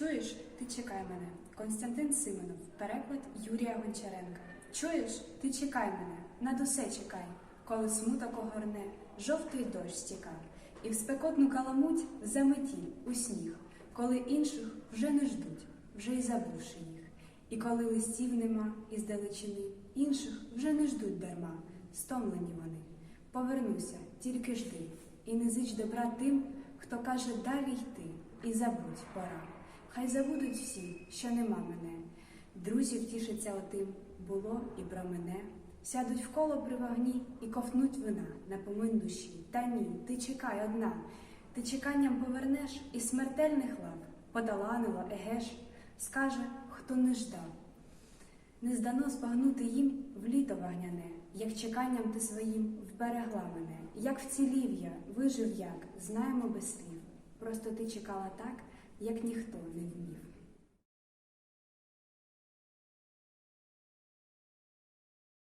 Чуєш, ти чекай мене. Константин Симонов, переклад Юрія Гончаренка. Чуєш, ти чекай мене, над усе чекай, коли смуток огорне, жовтий дощ стікав, і в спекотну каламуть заметіль у сніг, коли інших вже не ждуть, вже й забувши їх. І коли листів нема із далечини, інших вже не ждуть дарма, стомлені вони. Повернуся, тільки жди, і не зич добра тим, хто каже далі йти, і забудь пора. Хай забудуть всі, що нема мене. Друзі втішаться отим, було і про мене. Сядуть вколо при вогні і ковтнуть вина на помин душі. Та ні, ти чекай одна. Ти чеканням повернеш і смертельних лав подоланило, егеш, скаже, хто не ждав. Не здано спагнути їм в літо вогняне, як чеканням ти своїм вберегла мене, як вцілів я, вижив як, знаємо без слів. Просто ти чекала так, як ніхто не вмів.